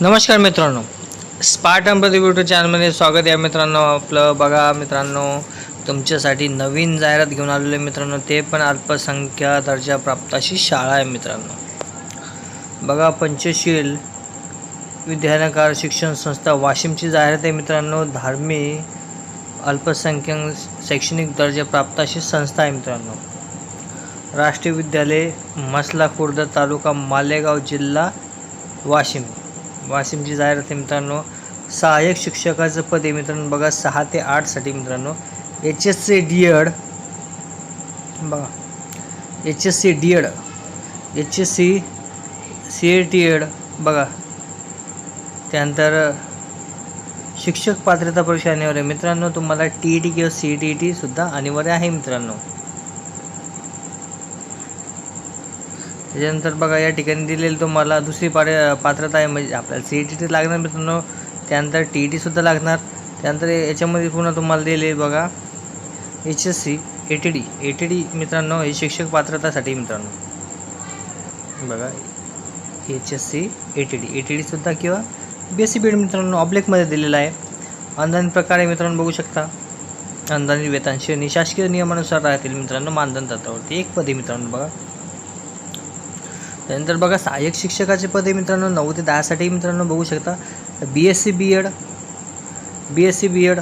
नमस्कार मित्रांनो. Spartan Pradeep YouTube चॅनलमध्ये स्वागत आहे मित्रांनो आपलं. बघा मित्रांनो तुमच्यासाठी नवीन जाहिरात घेऊन आलेले मित्रांनो. ते पण अल्पसंख्या दर्जा प्राप्त अशी शाळा आहे मित्रांनो. बघा पंचशील विद्यालयकार शिक्षण संस्था वाशिमची जाहिरात आहे मित्रांनो. धार्मिक अल्पसंख्याक शैक्षणिक दर्जा प्राप्त अशी संस्था आहे मित्रांनो. राष्ट्रीय विद्यालय मसला खुर्द तालुका मालेगाव जिल्हा वाशिम. वाशिमची जाहिरात आहे मित्रांनो. सहाय्यक शिक्षकाचं पद आहे मित्रांनो. बघा सहा ते आठसाठी मित्रांनो. H S C D Ed बघा H S C D Ed H S C C A T Ed. बघा त्यानंतर शिक्षक पात्रता परीक्षा अनिवार्य मित्रांनो तुम्हाला टी ई टी किंवा सी ई टी ई टीसुद्धा अनिवार्य आहे मित्रांनो. त्याच्यानंतर बघा या ठिकाणी दिलेली तुम्हाला दुसरी पार पात्रता आहे. म्हणजे आपल्याला सी ई टी टी लागणार मित्रांनो. त्यानंतर टी ई टीसुद्धा लागणार. त्यानंतर याच्यामध्ये पुन्हा तुम्हाला दिले बघा H S C A T D A T D मित्रांनो हे शिक्षक पात्रतासाठी मित्रांनो. बघा H S C A T D A T डीसुद्धा किंवा B S C B Ed मित्रांनो ऑब्लेकमध्ये दिलेला आहे. अनुदान प्रकारे मित्रांनो बघू शकता. अनुदानित वेतन श्रेणी शासकीय नियमानुसार राहतील मित्रांनो मानधन तत्वावरती एक पदी मित्रांनो बघा. त्यानंतर बघा सहाय्यक शिक्षकाचे पद आहे मित्रांनो नऊ ते दहासाठी मित्रांनो बघू शकता. B S C B Ed B S C B Ed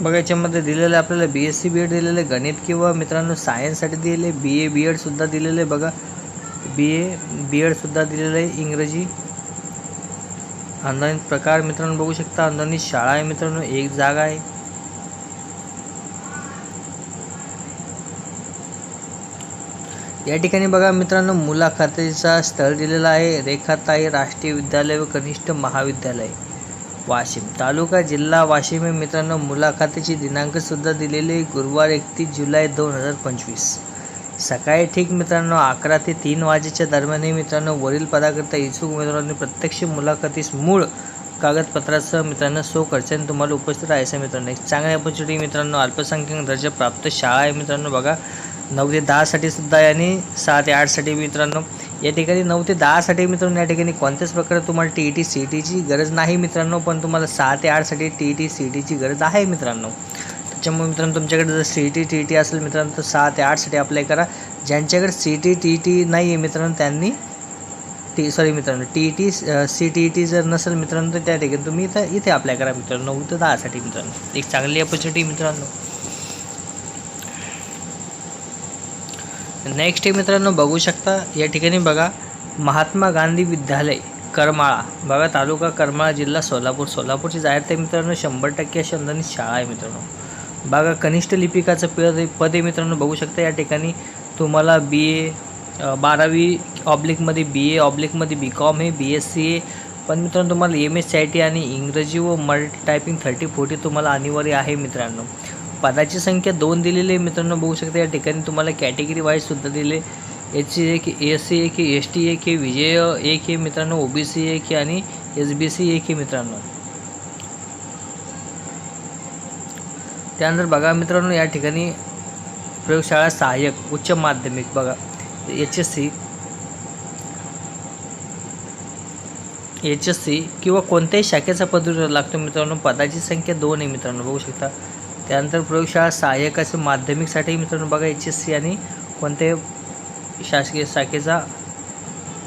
बघा याच्यामध्ये दिलेलं आहे आपल्याला B S C B Ed दिलेलं आहे गणित किंवा मित्रांनो सायन्ससाठी दिलेले बी ए बी एडसुद्धा दिलेलं आहे बघा. बी ए बी एडसुद्धा दिलेलं आहे इंग्रजी. अनुदानित प्रकार मित्रांनो बघू शकता अनुदानित शाळा आहे मित्रांनो एक जागा आहे. या ठिकाणी बघा मित्रांनो मुलाखतीचा स्थळ दिलेला आहे. रेखाताई राष्ट्रीय विद्यालय व कनिष्ठ महाविद्यालय वाशिम तालुका जिल्हा वाशिम हे मित्रांनो मुलाखतीची दिनांकसुद्धा दिलेली गुरुवार एकतीस जुलै दोन हजार पंचवीस. सकाळी ठीक मित्रांनो अकरा ते तीन वाजेच्या दरम्यानही मित्रांनो वरील पदाकरता इच्छुक उमेदवारांनी प्रत्यक्ष मुलाखतीस मूळ कागदपत्रासह मित्रांनो सो खर्चाने तुम्हाला उपस्थित राहायचं मित्रांनो. एक चांगली ऑपॉर्च्युनिटी मित्रांनो अल्पसंख्याक दर्जा प्राप्त शाळा आहे मित्रांनो बघा. नऊ ते दहासाठी सुद्धा आहे आणि सहा ते आठसाठी मित्रांनो. या ठिकाणी नऊ ते दहासाठी मित्रांनो या ठिकाणी कोणत्याच प्रकारे तुम्हाला टी ई टी सी टीची गरज नाही मित्रांनो पण तुम्हाला सहा ते आठसाठी टी ई टी सी टीची गरज आहे मित्रांनो. त्याच्यामुळे मित्रांनो तुमच्याकडे जर C T T E T असेल मित्रांनो तर सहा ते आठसाठी अप्लाय करा. ज्यांच्याकडे C T T E T नाही आहे मित्रांनो त्यांनी टी सॉरी मित्रांनो T E T C T E T जर नसेल मित्रांनो तर त्या ठिकाणी तुम्ही इथं इथे अप्लाय करा मित्रांनो नऊ ते दहासाठी मित्रांनो. एक चांगली ऑपॉर्च्युनिटी मित्रांनो. नेक्स्ट हे मित्रांनो बघू शकता या ठिकाणी बघा महात्मा गांधी विद्यालय करमाळा. बघा तालुका करमाळा जिल्हा सोलापूर. सोलापूरची जाहीर आहे मित्रांनो शंभर टक्के अशी अनुदानित शाळा आहे मित्रांनो. बघा कनिष्ठ लिपिकाचं पद पद आहे मित्रांनो बघू शकता या ठिकाणी तुम्हाला बी ए बारावी ऑब्लिकमध्ये बी ए ऑब्लिकमध्ये बी कॉम आहे बी एस सी ए पण मित्रांनो तुम्हाला M S C I T आणि इंग्रजी व मल्टी टायपिंग थर्टी फोर्टी तुम्हाला अनिवार्य आहे मित्रांनो. पदाची संख्या दोन दिलेली आहे मित्रांनो बघू शकता या ठिकाणी तुम्हाला कॅटेगरी वाईजसुद्धा दिले. एच सी एक एस सी एक एस टी एक हे विजय एक आहे मित्रांनो ओ बी सी एक हे आणि एस बी सी एक आहे मित्रांनो. त्यानंतर बघा मित्रांनो या ठिकाणी प्रयोगशाळा सहाय्यक उच्च माध्यमिक बघा. H S C H S C किंवा कोणत्याही शाखेचा पदवी लागतो मित्रांनो पदाची संख्या दोन आहे मित्रांनो बघू शकता. त्यानंतर प्रयोगशाळा सहाय्यकाचं माध्यमिकसाठी मित्रांनो बघा एच एस सी आणि कोणत्याही शासकीय शाखेचा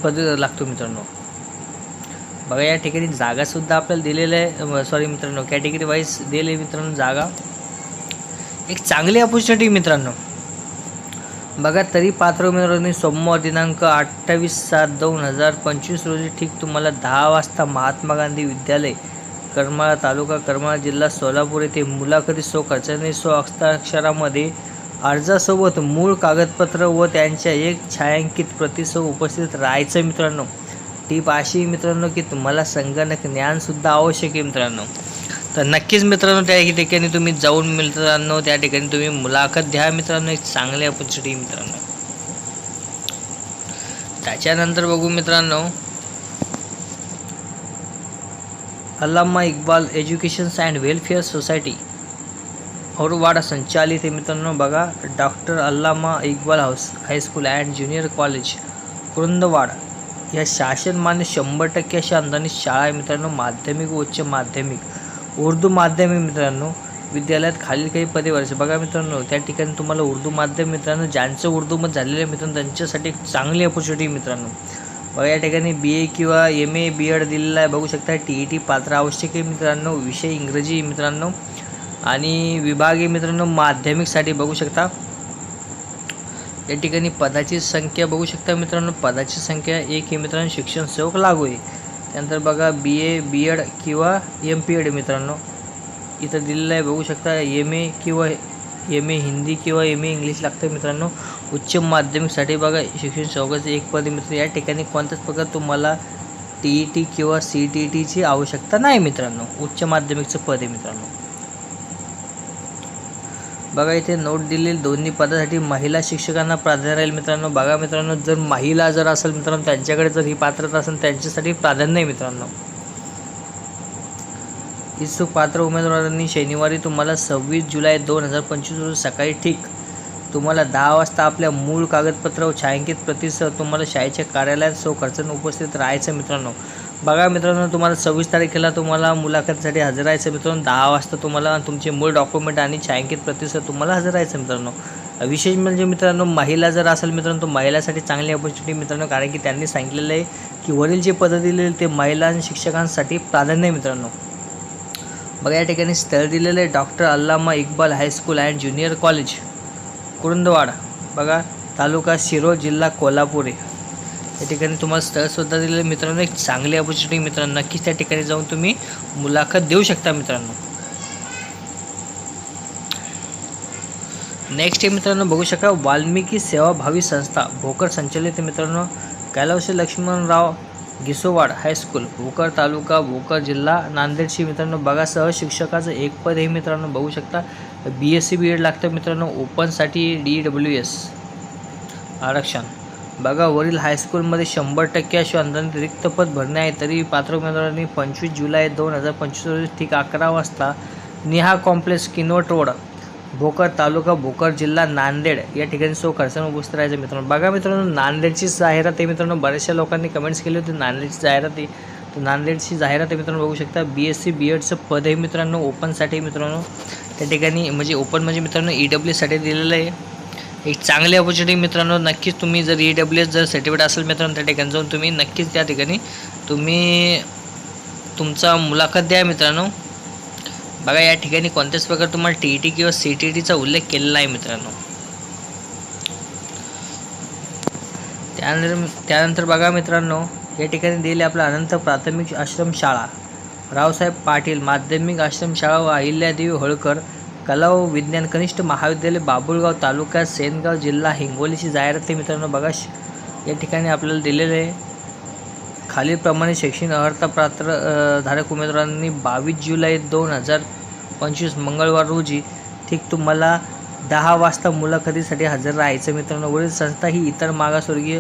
पद लागतो मित्रांनो. बघा या ठिकाणी जागासुद्धा आपल्याला दिलेलं आहे. सॉरी मित्रांनो कॅटेगरी वाईज दिले मित्रांनो जागा. एक चांगली ऑपॉर्च्युनिटी मित्रांनो. बघा तरी पात्र उमेदवारांनी सोमवार दिनांक अठ्ठावीस सात दोन हजार पंचवीस रोजी ठीक तुम्हाला दहा वाजता महात्मा गांधी विद्यालय करमाळा तालुका करमाळा जिल्हा सोलापूर येथे मुलाखती सो खर्चाने सो हस्ताक्षरामध्ये अर्जासोबत मूळ कागदपत्र व त्यांच्या एक छायांकित प्रतिसह उपस्थित राहायचं मित्रांनो. टीप अशी मित्रांनो की तुम्हाला संगणक ज्ञानसुद्धा आवश्यक आहे मित्रांनो. तर नक्कीच मित्रांनो त्या ठिकाणी तुम्ही जाऊन मित्रांनो त्या ठिकाणी तुम्ही मुलाखत द्या मित्रांनो. एक चांगली अपॉर्च्युनिटी मित्रांनो. त्याच्यानंतर बघू मित्रांनो Allama Iqbal educations and welfare society. औरवाडा संचालित आहे मित्रांनो बघा. Doctor Allama Iqbal house high school and junior college Kurundwad. या शासनमान्य शंभर टक्के अशा अनुदानित शाळा आहे मित्रांनो माध्यमिक व उच्च माध्यमिक. उर्दू माध्यमिक मित्रांनो विद्यालयात खालील काही पदे वर्ष बघा मित्रांनो त्या ठिकाणी तुम्हाला उर्दू माध्यम मित्रांनो ज्यांचं उर्दूमध्ये झालेलं आहे मित्रांनो त्यांच्यासाठी एक चांगली अपॉर्च्युनिटी मित्रांनो. बघा या ठिकाणी बी ए किंवा एम ए बी एड दिलेलं आहे. बघू शकता टी ई टी पात्र आवश्यक आहे मित्रांनो. विषय इंग्रजी मित्रांनो. आणि विभागीय मित्रांनो माध्यमिकसाठी बघू शकता. या ठिकाणी पदाची संख्या बघू शकता मित्रांनो. पदाची संख्या एक हे मित्रांनो. शिक्षण सेवक लागू आहे. त्यानंतर बघा बी ए बी एड किंवा एम पी एड मित्रांनो. इथं दिलेलं आहे. बघू शकता एम ए किंवा एम ए हिंदी किंवा एम ए इंग्लिश लागतं मित्रांनो. उच्च माध्यमिकसाठी बघा शिक्षण सेवकाचं एक पद मित्र या ठिकाणी कोणत्याच प्रकार तुम्हाला टी ई टी किंवा सी टी ई टीची आवश्यकता नाही मित्रांनो. उच्च माध्यमिकचं पद आहे मित्रांनो. बघा इथे नोट दिलेली दोन्ही पदासाठी महिला शिक्षकांना प्राधान्य राहील मित्रांनो. बघा मित्रांनो जर महिला जर असेल मित्रांनो त्यांच्याकडे जर ही पात्रता असेल त्यांच्यासाठी प्राधान्य आहे मित्रांनो. इच्छुक पात्र उमेदवारांनी शनिवारी तुम्हाला सव्वीस जुलै दोन हजार पंचवीस रोजी सकाळी ठीक तुम्हाला दहा वाजता आपल्या मूळ कागदपत्र व छायांकित प्रतीसह तुम्हाला शाळेच्या कार्यालयात सो खर्चाने उपस्थित राहायचं मित्रांनो. बघा मित्रांनो तुम्हाला सव्वीस तारखेला तुम्हाला मुलाखतीसाठी हजर राहायचं मित्रांनो. दहा वाजता तुम्हाला तुमचे मूळ डॉक्युमेंट आणि छायांकित प्रतीसह तुम्हाला हजर राहायचं मित्रांनो. विशेष म्हणजे मित्रांनो महिला जर असेल मित्रांनो तो महिलासाठी चांगली ऑपॉर्च्युनिटी मित्रांनो कारण की त्यांनी सांगितलेलं आहे की वरील जे पदं दिलेले ते महिला आणि शिक्षकांसाठी प्राधान्य आहे मित्रांनो. बघा या ठिकाणी स्थळ दिलेलं आहे doctor Allama Iqbal high school and junior college Kurundwad. बघा तालुका शिरोळ जिल्हा कोल्हापूर आहे. या ठिकाणी तुम्हाला स्थळसुद्धा दिलेलं मित्रांनो एक चांगली ऑपॉर्च्युनिटी मित्रांनो. नक्कीच त्या ठिकाणी जाऊन तुम्ही मुलाखत देऊ शकता मित्रांनो. नेक्स्ट आहे मित्रांनो बघू शका वाल्मिकी सेवाभावी संस्था भोकर संचलित मित्रांनो. कैलावशी लक्ष्मणराव गिसोवाड हायस्कूल भोकर तालुका भोकर जिल्हा नांदेडशी मित्रांनो बघा सह शिक्षकाचं एक पद हे मित्रांनो बघू शकता. B S C B Ed लागतं मित्रांनो ओपनसाठी डी डब्ल्यू एस आरक्षण. बघा वरील हायस्कूलमध्ये शंभर टक्के अशी अनुदानित रिक्त पद भरणे आहे तरी पात्र उमेदवारांनी पंचवीस जुलै दोन हजार पंचवीस रोजी ठीक अकरा वाजता निहा कॉम्प्लेक्स किनवट रोड भोकर तालुका भोकर जिल्हा नांदेड. या ठिकाणी सो खर्चाने उपस्थित राहायचं मित्रांनो. बघा मित्रांनो नांदेडची जाहिरात आहे मित्रांनो. बऱ्याचशा लोकांनी कमेंट्स केली होती नांदेडची जाहिरात आहे. तर नांदेडची जाहिरात आहे मित्रांनो बघू शकता. बी एस सी बी एडचं पद आहे मित्रांनो ओपनसाठी मित्रांनो. त्या ठिकाणी म्हणजे ओपन म्हणजे मित्रांनो ई डब्ल्यूसाठी दिलेलं आहे. एक चांगली ऑपॉर्च्युनिटी मित्रांनो. नक्कीच तुम्ही जर ई डब्ल्यू एस जर सर्टिफिकेट असेल मित्रांनो त्या ठिकाणी जाऊन तुम्ही नक्कीच त्या ठिकाणी तुम्ही तुमचा मुलाखत द्या मित्रांनो. बघा या ठिकाणी कोणत्याच प्रकारे तुम्हाला टी ई टी किंवा सी टी टीचा उल्लेख केलेला आहे मित्रांनो. त्यानंतर त्यानंतर बघा मित्रांनो या ठिकाणी दिले आपला अनंत प्राथमिक आश्रमशाळा रावसाहेब पाटील माध्यमिक आश्रमशाळा व अहिल्यादेवी होळकर कला व विज्ञान कनिष्ठ महाविद्यालय बाबुळगाव तालुका सेनगाव जिल्हा हिंगोलीची जाहिरात आहे मित्रांनो. बघा या ठिकाणी आपल्याला दिलेलं आहे. खालीलप्रमाणे शैक्षणिक अर्हतापात्र धारक उमेदवारांनी बावीस जुलै दोन हजार पंचवीस मंगळवार रोजी ठीक तुम्हाला दहा वाजता मुलाखतीसाठी हजर राहायचं. मित्रांनो वरील संस्था ही इतर मागासवर्गीय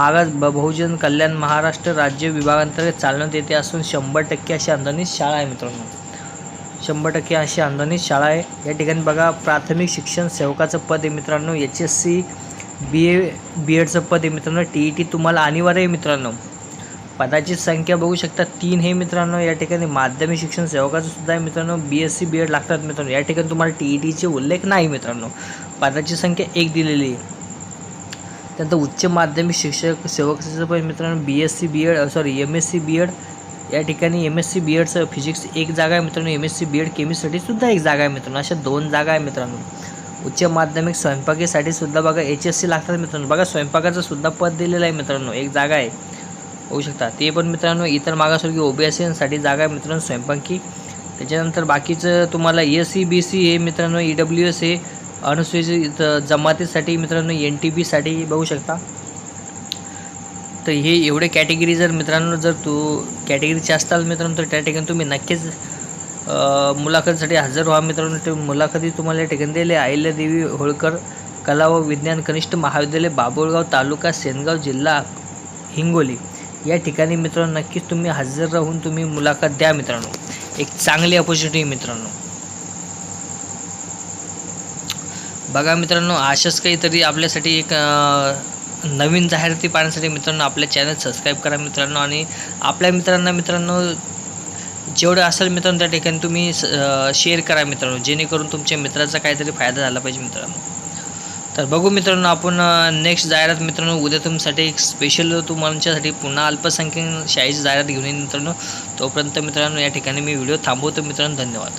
मागास बहुजन कल्याण महाराष्ट्र राज्य विभागांतर्गत चालण्यात येते असून शंभर टक्के अशी अनुदानित शाळा आहे मित्रांनो. शंभर टक्के अशी अनुदानित शाळा आहे. या ठिकाणी बघा प्राथमिक शिक्षण सेवकाचं पद आहे मित्रांनो. H S C B A B एडचं पद आहे मित्रांनो. टी ई टी तुम्हाला अनिवार्य आहे मित्रांनो. पदाची संख्या बघू शकता. तीन हे मित्रांनो या ठिकाणी माध्यमिक शिक्षण सेवकाचं सुद्धा आहे मित्रांनो. B S C B Ed लागतात मित्रांनो. या ठिकाणी तुम्हाला टी ई टीचे उल्लेख नाही मित्रांनो. पदाची संख्या एक दिलेली आहे. त्यानंतर उच्च माध्यमिक शिक्षक सेवकाचं पण मित्रांनो. B S C B Ed sorry M S C B Ed या ठिकाणी एम एस सी बी एडचं फिजिक्स एक जागा आहे मित्रांनो. M S C B Ed केमिस्ट्रीसाठी सुद्धा एक जागा आहे मित्रांनो. अशा दोन जागा आहे मित्रांनो. उच्च माध्यमिक स्वयंपाकीसाठी सुद्धा बघा एच एस सी लागतात मित्रांनो. बघा स्वयंपाकाचं सुद्धा पद दिलेलं आहे मित्रांनो. एक जागा आहे. होऊ शकता ते पण मित्रांनो इतर मागासवर्गीय ओबीएससीसाठी जागा आहे मित्रांनो स्वयंपाकी. त्याच्यानंतर बाकीचं तुम्हाला एस सी बी सी हे मित्रांनो ई डब्ल्यू एस हे अनुसूचित जमातीसाठी मित्रांनो एन टी बीसाठी बघू शकता. तर हे एवढे कॅटेगरी जर मित्रांनो जर तू कॅटेगरीचे असताल मित्रांनो तर त्या ठिकाणी तुम्ही नक्कीच मुलाखतीसाठी हजर व्हा मित्रांनो. ते मुलाखती तुम्हाला या ठिकाणी दिले अहिल्यादेवी होळकर कला व विज्ञान कनिष्ठ महाविद्यालय बाबुळगाव तालुका सेनगाव जिल्हा हिंगोली. या ठिकाणी मित्रांनो नक्कीच तुम्ही हजर राहून तुम्ही मुलाखत द्या मित्रांनो. एक चांगली ऑपॉर्च्युनिटी मित्रांनो. बघा मित्रांनो अशाच काहीतरी आपल्यासाठी एक नवीन जाहिराती पाहण्यासाठी मित्रांनो आपल्या चॅनल सबस्क्राईब करा मित्रांनो आणि आपल्या मित्रांना मित्रांनो जेवढं असेल मित्रांनो त्या ठिकाणी तुम्ही शेअर करा मित्रांनो जेणेकरून तुमच्या मित्राचा काहीतरी फायदा झाला पाहिजे मित्रांनो. तर बघू मित्रांनो आपण नेक्स्ट जाहिरात मित्रांनो उद्या तुमच्यासाठी एक स्पेशल तुमच्यासाठी पुन्हा अल्पसंख्याक शाळेची जाहिरात घेऊन येईन मित्रांनो. तोपर्यंत मित्रांनो या ठिकाणी मी व्हिडिओ थांबवतो मित्रांनो. धन्यवाद.